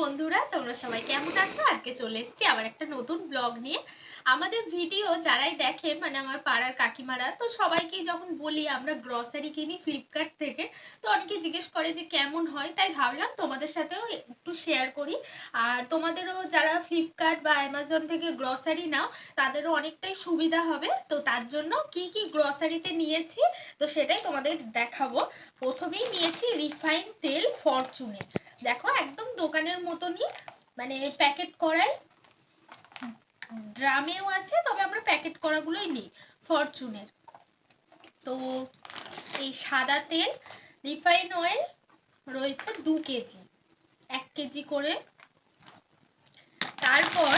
বন্ধুরা, তোমরা সবাই কেমন আছো? আজকে চলে এসেছি আবার একটা নতুন ব্লগ নিয়ে। আমাদের ভিডিও যারাই দেখে মানে আমার পাড়ার কাকিমারা, তো সবাইকেই যখন বলি আমরা গ্রসারি কিনি ফ্লিপকার্ট থেকে, তো অনেকে জিজ্ঞেস করে যে কেমন হয়? তাই ভাবলাম তোমাদের সাথেও একটু শেয়ার করি। আর তোমাদেরও যারা ফ্লিপকার্ট বা অ্যামাজন থেকে গ্রসারি নাও, তাদেরও অনেকটাই সুবিধা হবে। তো তার জন্য কি কি গ্রসারিতে নিয়েছি, তো সেটাই তোমাদের দেখাবো। প্রথমেই নিয়েছি রিফাইন তেল ফরচুনের দেখো একদম দোকানের মতনই মানে প্যাকেট করাই। ড্রামেও আছে তবে আমরা প্যাকেট করাগুলোই নিই ফরচুনের তো এই সাদা তেল রিফাইন অয়েল রয়েছে দু কেজি এক কেজি করে। তারপর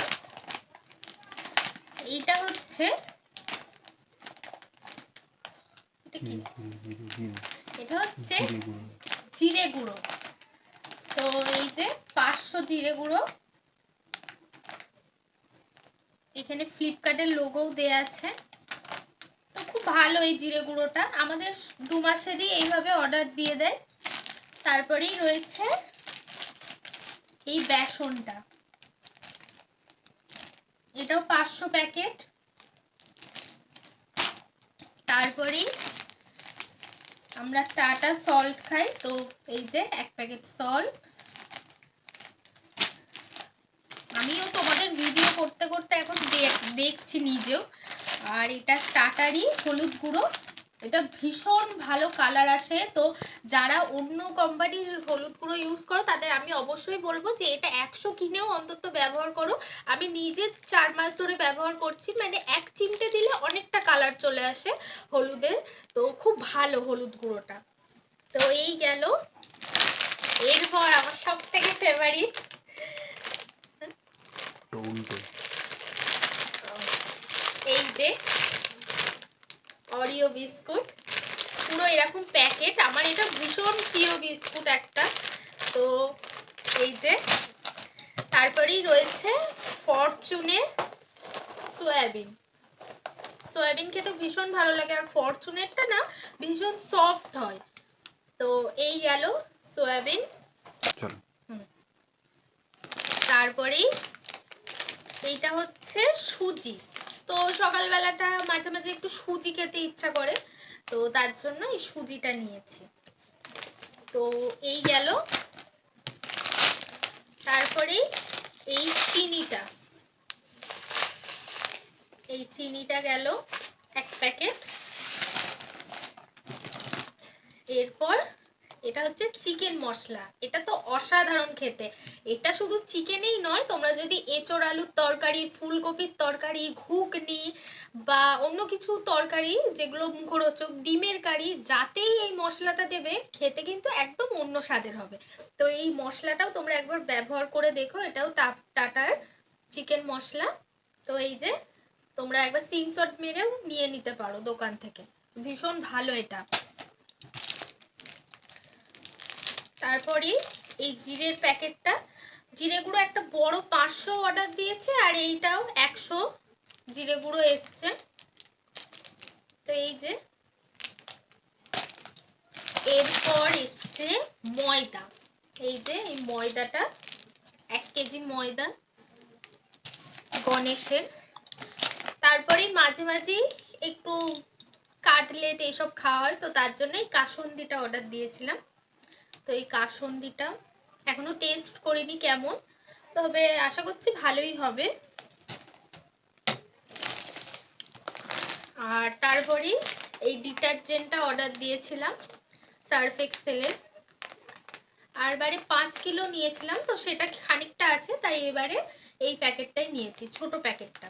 এইটা হচ্ছে এটা এটা হচ্ছে জিরে গুঁড়ো। তো এই যে পাঁচশো জিরে গুঁড়ো। এখানে ফ্লিপকার্টের লোগোও দেয়া আছে। তো খুব ভালো এই জিরে গুঁড়োটা। আমাদের দু মাসেরই এইভাবে অর্ডার দিয়ে দেয়। তারপরেই রয়েছে এই বেসনটা। এটাও পাঁচশো প্যাকেট। তারপরেই আমরা টাটা সল্ট খাই। তো এই যে এক প্যাকেট সল্ট। আমিও তোমাদের ভিডিও করতে করতে এখন দেখছি নিজেও। আর এটা টাটারই হলুদ গুঁড়ো। এটা ভীষণ ভালো কালার আসে। তো যারা অন্য কোম্পানির হলুদ গুঁড়ো ইউজ করো তাদের আমি অবশ্যই বলব যে এটা একশো কিনেও অন্তত ব্যবহার করো। আমি নিজে চার মাস ধরে ব্যবহার করছি মানে এক চিমটে দিলে অনেকটা কালার চলে আসে হলুদের। তো খুব ভালো হলুদ গুঁড়োটা। তো এই গেল। এরপর আমার সব থেকে ফেভারিট এই যে অরিও বিস্কুট পুরো এরকম প্যাকেট আমার এটা ভীষণ প্রিয় বিস্কুট একটা। তো এই যে তারপরেই রয়েছে ফরচুনের সয়াবিন সয়াবিন খেতে ভীষণ ভালো লাগে। আর ফরচুনেরটা না ভীষণ সফট হয়। তো এই গেল সয়াবিন তারপরেই এইটা হচ্ছে সুজি। তো সকালবেলাটা মাঝে মাঝে একটু সুজি খেতে ইচ্ছা করে, তো তার জন্য এই সুজিটা নিয়েছি। তো এই গেল। তারপরেই এই চিনিটা। এই চিনিটা গেল এক প্যাকেট। এরপর এটা হচ্ছে চিকেন মশলা। এটা তো অসাধারণ খেতে। এটা শুধু চিকেনেই নয়, তোমরা যদি এঁচড় আলুর তরকারি, ফুলকপির তরকারি, ঘুগনি বা অন্য কিছু তরকারি, যেগুলো মুখরোচক, ডিমের কারি, যাতেই এই মশলাটা দেবে, খেতে কিন্তু একদম অন্য স্বাদের হবে। তো এই মশলাটাও তোমরা একবার ব্যবহার করে দেখো, এটাও টাটার চিকেন মশলা। তো এই যে, তোমরা একবার সিনশট মেরেও নিয়ে নিতে পারো দোকান থেকে। ভীষণ ভালো এটা। তারপরে এই জিরের প্যাকেটটা, জিরে গুঁড়ো একটা বড় পাঁচশো অর্ডার দিয়েছে আর এইটাও একশো জিরে গুঁড়ো এসছে। তো এই যে, এরপর এসছে ময়দা। এই যে, এই ময়দাটা, এক কেজি ময়দা গণেশের। তারপরে মাঝে মাঝেই একটু কাটলেট এসব খাওয়া হয়, তো তার জন্যই কাসন্দিটা অর্ডার দিয়েছিলাম। তো এই কাসন্দিটা এখনও টেস্ট করিনি কেমন, তবে আশা করছি ভালোই হবে। আর তারপরে এই ডিটারজেন্টটা অর্ডার দিয়েছিলাম সার্ফ এক্সেলের আর এবারে পাঁচ কিলো নিয়েছিলাম, তো সেটা খানিকটা আছে, তাই এবারে এই প্যাকেটটাই নিয়েছি, ছোট প্যাকেটটা।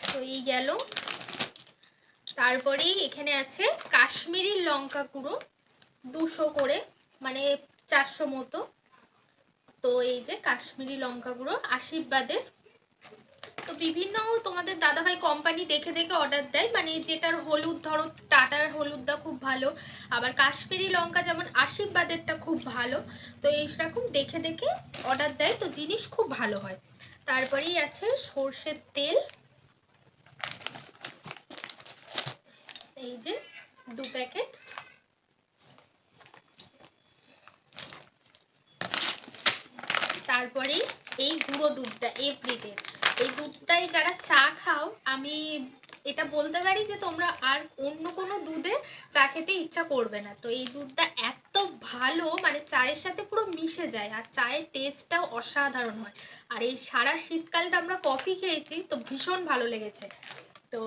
তো এই গেল। তারপরেই এখানে আছে কাশ্মীরি লঙ্কা গুঁড়ো, দুশো করে। মানে চারশো মতো। তো এই যে কাশ্মীরি লঙ্কা গুঁড়ো, আশীর্বাদের। তো বিভিন্ন তোমাদের দাদাভাই কোম্পানি দেখে দেখে অর্ডার দেয়। মানে যেটার হলুদ, ধরো টাটার হলুদটা খুব ভালো, আবার কাশ্মীরি লঙ্কা যেমন আশীর্বাদেরটা খুব ভালো। তো এইরকম দেখে দেখে অর্ডার দেয়। তো জিনিস খুব ভালো হয়। তারপরেই আছে সর্ষের তেল। এই যে দু প্যাকেট। তারপরে এই গুঁড়ো দুধটা এভরিডে এই দুধটাই যারা চা খাও, আমি এটা বলতে পারি যে তোমরা আর অন্য কোনো দুধে চা খেতে ইচ্ছা করবে না। তো এই দুধটা এত ভালো মানে চায়ের সাথে পুরো মিশে যায়, আর চায়ের টেস্টটাও অসাধারণ হয়। আর এই সারা শীতকালটা আমরা কফি খেয়েছি, তো ভীষণ ভালো লেগেছে। তো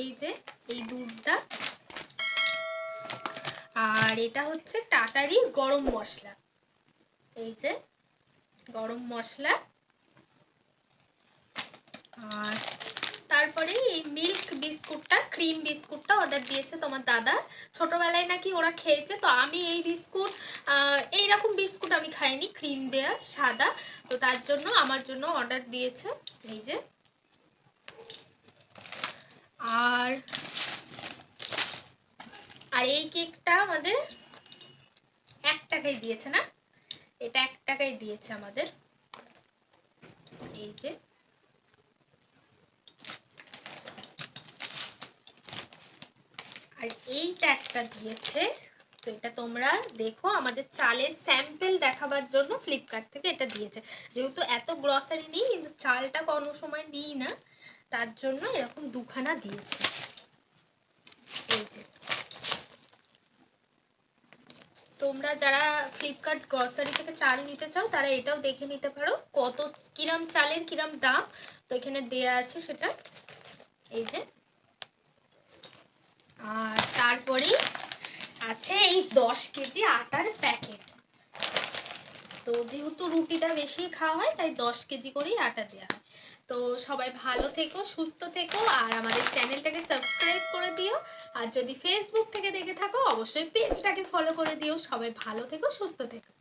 এই যে, এই দুধটা। আর এটা হচ্ছে টাটারি গরম মশলা। এই যে গরম মশলা। আর তারপরে এই মিল্ক বিস্কুটটা, ক্রিম বিস্কুটটা অর্ডার দিয়েছে তোমার দাদা। ছোটবেলায় নাকি ওরা খেয়েছে, তো আমি এই বিস্কুট এইরকম বিস্কুট আমি খাইনি, ক্রিম দেয়া, সাদা। তো তার জন্য, আমার জন্য অর্ডার দিয়েছে, এই যে। আর আর এই কেকটা আমাদের এক টাকায় দিয়েছে না? এটা এক টাকায় দিয়েছে আমাদের। এই যে। আর এইটা একটা দিয়েছে। তো এটা তোমরা দেখো, আমাদের চালের স্যাম্পেল দেখাবার জন্য ফ্লিপকার্ট থেকে এটা দিয়েছে। যেহেতু এত গ্রসারি নেই, কিন্তু চালটা কোনো সময় নিই না, তার জন্য এরকম দুখানা দিয়েছে। এই যে। তোমরা যারা ফ্লিপকার্ট গ্রসারি থেকে চাল নিতে চাও, তারা এটাও দেখে নিতে পারো। কত, কিরাম চালের কিরাম দাম? তো এখানে দেয়া আছে সেটা। এই যে। আর তারপরেই আছে এই দশ কেজি আটার প্যাকেট। তো যেহেতু রুটিটা বেশি খাওয়া হয়, তাই দশ কেজি করেই আটা দেওয়া তো সবাই ভালো থেকো, সুস্থ থেকো, আর আমাদের চ্যানেলটাকে সাবস্ক্রাইব করে দিও। আর যদি ফেসবুক থেকে দেখে থাকো, অবশ্যই পেজটাকে ফলো করে দিও। সবাই ভালো থেকো, সুস্থ থেকো।